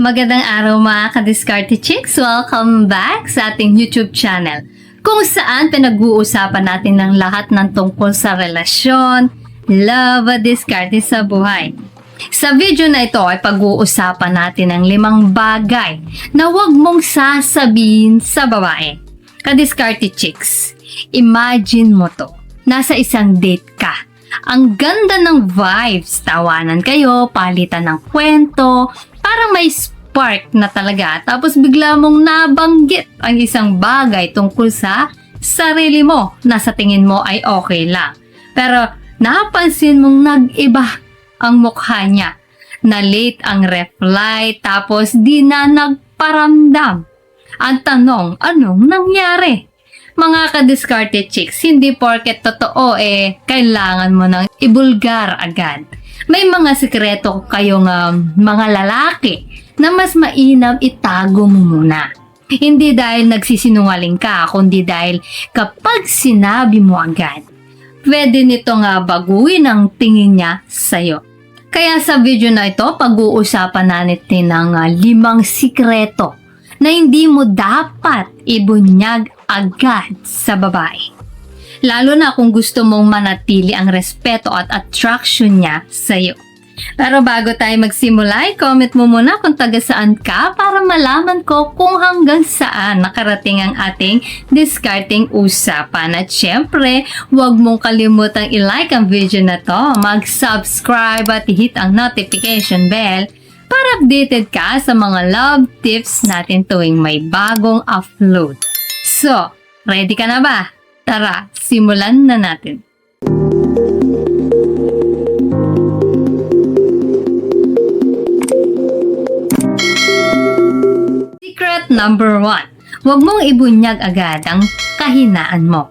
Magandang araw mga ka-Discarte Chicks! Welcome back sa ating YouTube channel kung saan pinag-uusapan natin ng lahat ng tungkol sa relasyon, love diskarte sa buhay. Sa video na ito ay pag-uusapan natin ang limang bagay na huwag mong sasabihin sa babae. Ka-Discarte Chicks, imagine mo to. Nasa isang date ka. Ang ganda ng vibes, tawanan kayo, palitan ng kwento, parang may spark na talaga. Tapos bigla mong nabanggit ang isang bagay tungkol sa sarili mo na sa tingin mo ay okay lang. Pero napansin mong nag-iba ang mukha niya. Na late ang reply tapos di na nagparamdam. Ang tanong, anong nangyari? Mga ka-discarded chicks, hindi porket totoo eh, kailangan mo nang ibulgar agad. May mga sikreto kayong um, mga lalaki na mas mainam itago mo muna. Hindi dahil nagsisinungaling ka, kundi dahil kapag sinabi mo agad, pwede nito nga baguhin ang tingin niya sa'yo. Kaya sa video na ito, pag-uusapan natin ng uh, limang sikreto na hindi mo dapat ibunyag agad sa babae. Lalo na kung gusto mong manatili ang respeto at attraction niya sa iyo. Pero bago tayo magsimula, i-comment mo muna kung taga saan ka para malaman ko kung hanggang saan nakarating ang ating discarding usapan. At syempre, huwag mong kalimutang i-like ang video na to, mag-subscribe at hit ang notification bell para updated ka sa mga love tips natin tuwing may bagong upload. So, ready ka na ba? Tara, simulan na natin. Secret number one. Huwag mong ibunyag agad ang kahinaan mo.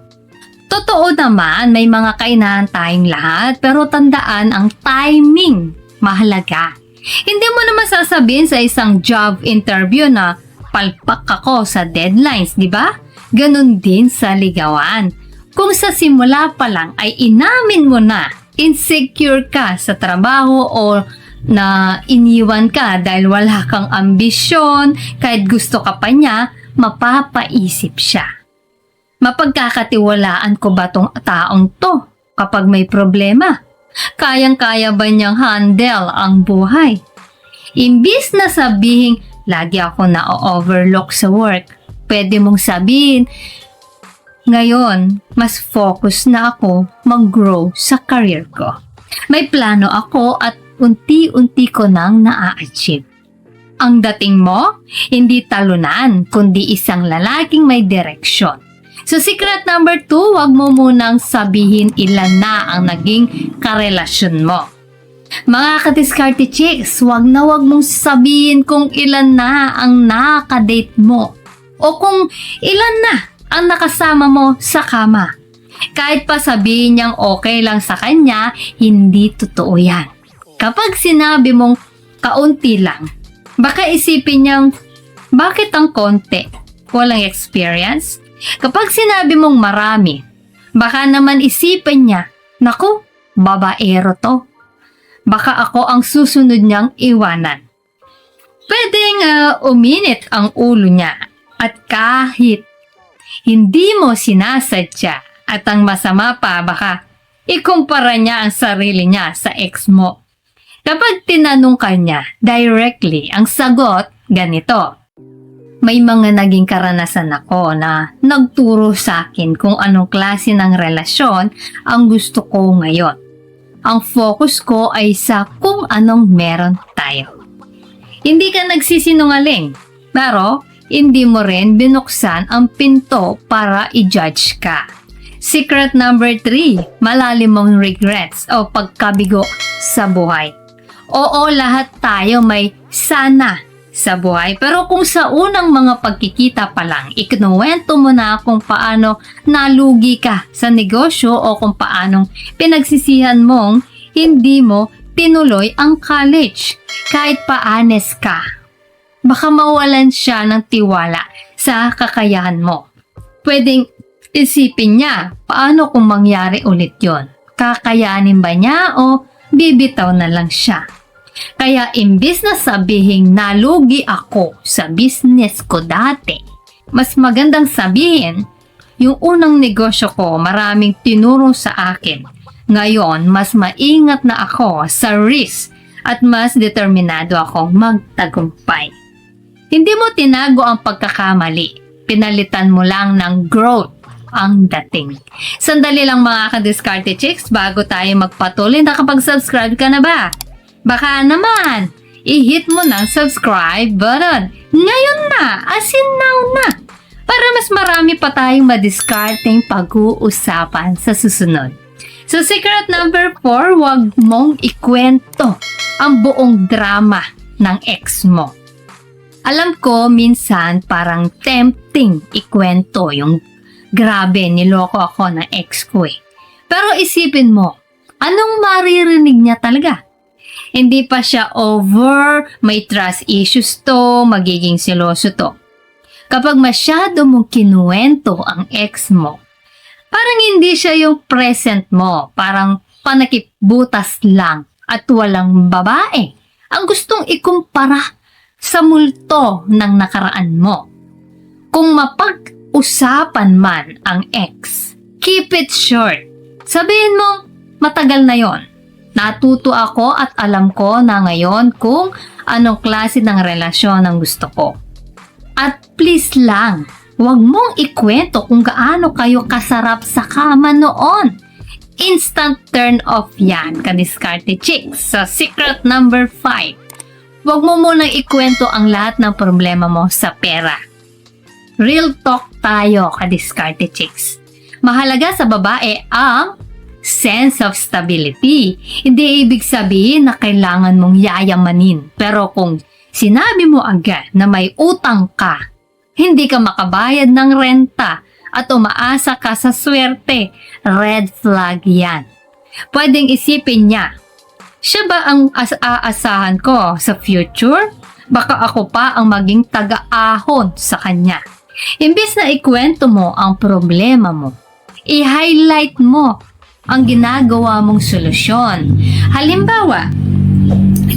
Totoo naman, may mga kainahan tayong lahat, pero tandaan ang timing. Mahalaga. Hindi mo naman sasabihin sa isang job interview na palpak ako sa deadlines, di ba? Ganon din sa ligawan. Kung sa simula pa lang ay inamin mo na insecure ka sa trabaho o na iniwan ka dahil wala kang ambisyon, kahit gusto ka pa niya, mapapaisip siya. Mapagkakatiwalaan ko ba tong taong to kapag may problema? Kayang-kaya ba niyang handle ang buhay? Imbis na sabihin, lagi ako na-overlook sa work, pwede mong sabihin, ngayon, mas focus na ako mag-grow sa career ko. May plano ako at unti-unti ko nang naa-achieve. Ang dating mo, hindi talunan, kundi isang lalaking may direksyon. So secret number two, wag mo munang sabihin ilan na ang naging karelasyon mo. Mga kadiskarte chicks, wag na wag mong sabihin kung ilan na ang nakadate mo o kung ilan na ang nakasama mo sa kama. Kahit pa sabihin niyang okay lang sa kanya, hindi totoo yan. Kapag sinabi mong kaunti lang, baka isipin niyang, bakit ang konti? Walang experience? Kapag sinabi mong marami, baka naman isipin niya, naku, babaero to. Baka ako ang susunod niyang iwanan. Pwedeng uh, uminit ang ulo niya at kahit hindi mo sinasadya at ang masama pa baka ikumpara niya ang sarili niya sa ex mo. Kapag tinanong ka niya directly, ang sagot ganito. May mga naging karanasan ako na nagturo sa akin kung anong klase ng relasyon ang gusto ko ngayon. Ang focus ko ay sa kung anong meron tayo. Hindi ka nagsisinungaling, pero hindi mo rin binuksan ang pinto para i-judge ka. Secret number 3, malalim mong regrets o pagkabigo sa buhay. Oo, lahat tayo may sana sa buhay. Pero kung sa unang mga pagkikita pa lang, ikinuwento mo na kung paano nalugi ka sa negosyo o kung paanong pinagsisihan mong hindi mo tinuloy ang college kahit pa-honest ka. Baka mawalan siya ng tiwala sa kakayahan mo. Pwedeng isipin niya, paano kung mangyari ulit yon? Kakayanin ba niya o bibitaw na lang siya? Kaya imbis na sabihing nalugi ako sa business ko dati, mas magandang sabihin, yung unang negosyo ko maraming tinuro sa akin. Ngayon, mas maingat na ako sa risk at mas determinado akong magtagumpay. Hindi mo tinago ang pagkakamali. Pinalitan mo lang ng growth ang dating. Sandali lang mga ka-discarte chicks bago tayo magpatuloy. Nakapag-subscribe ka na ba? Baka naman, i-hit mo ng subscribe button. Ngayon na, as in now na. Para mas marami pa tayong madiscarding pag-uusapan sa susunod. So secret number 4, wag mong ikwento ang buong drama ng ex mo. Alam ko minsan parang tempting ikwento yung grabe niloko ako ng ex ko eh. Pero isipin mo, anong maririnig niya talaga? Hindi pa siya over, may trust issues to, magiging seloso to. Kapag masyado mong kinuwento ang ex mo, parang hindi siya yung present mo, parang panakipbutas lang at walang babae ang gustong ikumpara sa multo ng nakaraan mo. Kung mapag-usapan man ang ex, keep it short. Sabihin mo, matagal na yon. Natuto ako at alam ko na ngayon kung anong klase ng relasyon ang gusto ko. At please lang, huwag mong ikwento kung gaano kayo kasarap sa kama noon. Instant turn off yan, kadiskarte chicks. So, secret number 5. Huwag mo munang ikwento ang lahat ng problema mo sa pera. Real talk tayo, kadiskarte chicks. Mahalaga sa babae ang sense of stability. Hindi ibig sabihin na kailangan mong yayamanin. Pero kung sinabi mo agad na may utang ka, hindi ka makabayad ng renta at umaasa ka sa swerte, red flag yan. Pwedeng isipin niya, siya ba ang as aasahan ko sa future? Baka ako pa ang maging taga-ahon sa kanya. Imbis na ikwento mo ang problema mo, i-highlight mo ang ginagawa mong solusyon. Halimbawa,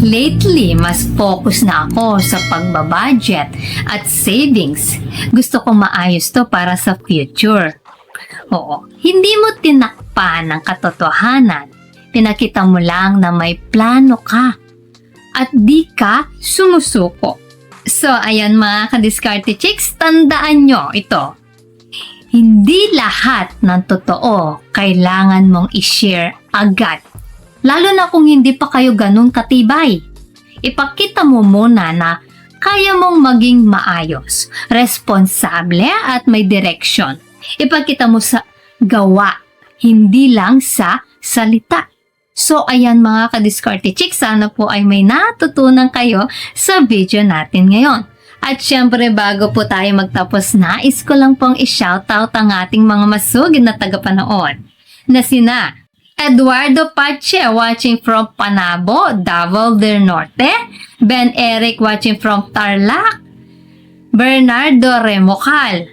lately mas focus na ako sa pagbabudget at savings. Gusto ko maayos to para sa future. Oo, hindi mo tinakpan ang katotohanan pinakita mo lang na may plano ka at di ka sumusuko. So, ayan mga kadiskarte chicks, tandaan nyo ito. Hindi lahat ng totoo kailangan mong i-share agad. Lalo na kung hindi pa kayo ganun katibay. Ipakita mo muna na kaya mong maging maayos, responsable at may direksyon. Ipakita mo sa gawa, hindi lang sa salita. So, ayan mga kadiskarte chicks, sana po ay may natutunan kayo sa video natin ngayon. At syempre, bago po tayo magtapos, nais ko lang pong i-shoutout ang ating mga masugid na tagapanood na sina Eduardo Pache watching from Panabo, Davao del Norte, Ben Eric watching from Tarlac, Bernardo Remocal,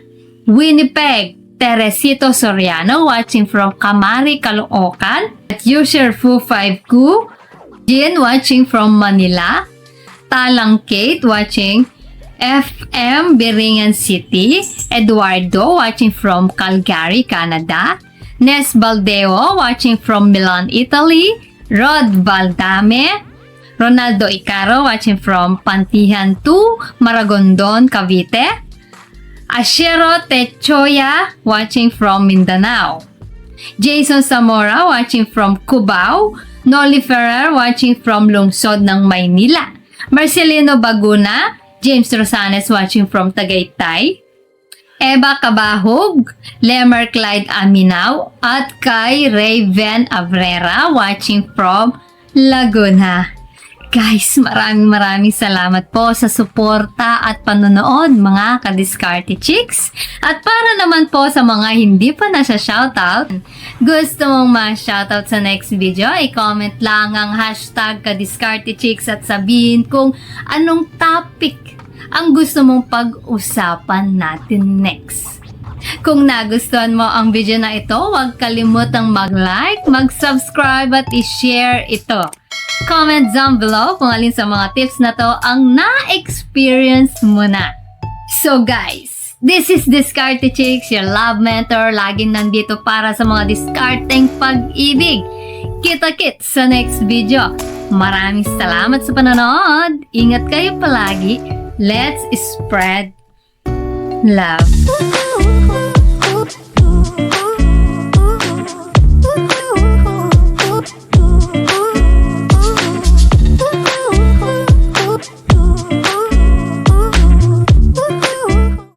Winnipeg, Teresito Soriano watching from Kamari, Caloocan, at user Fu5Q, Jin watching from Manila, Talang Kate watching FM Biringan City, Eduardo watching from Calgary, Canada, Nes Baldeo watching from Milan, Italy, Rod Valdame, Ronaldo Icaro watching from Pantihan 2, Maragondon, Cavite, Ashero Techoya watching from Mindanao. Jason Zamora watching from Cubao. Noli Ferrer watching from Lungsod ng Maynila. Marcelino Baguna. James Rosanes watching from Tagaytay. Eva Cabahog, Lemer Clyde Aminaw, at kay Raven Abrera watching from Laguna. Guys, maraming maraming salamat po sa suporta at panonood mga kadiskarte chicks. At para naman po sa mga hindi pa na siya shoutout, gusto mong ma-shoutout sa next video, i-comment lang ang hashtag kadiskarte chicks at sabihin kung anong topic ang gusto mong pag-usapan natin next. Kung nagustuhan mo ang video na ito, huwag kalimutang mag-like, mag-subscribe at i-share ito Comment down below kung alin sa mga tips na to ang na-experience mo na. So guys, this is Discarte Chicks, your love mentor. Laging nandito para sa mga discarding pag-ibig. Kita-kit sa next video. Maraming salamat sa panonood. Ingat kayo palagi. Let's spread love.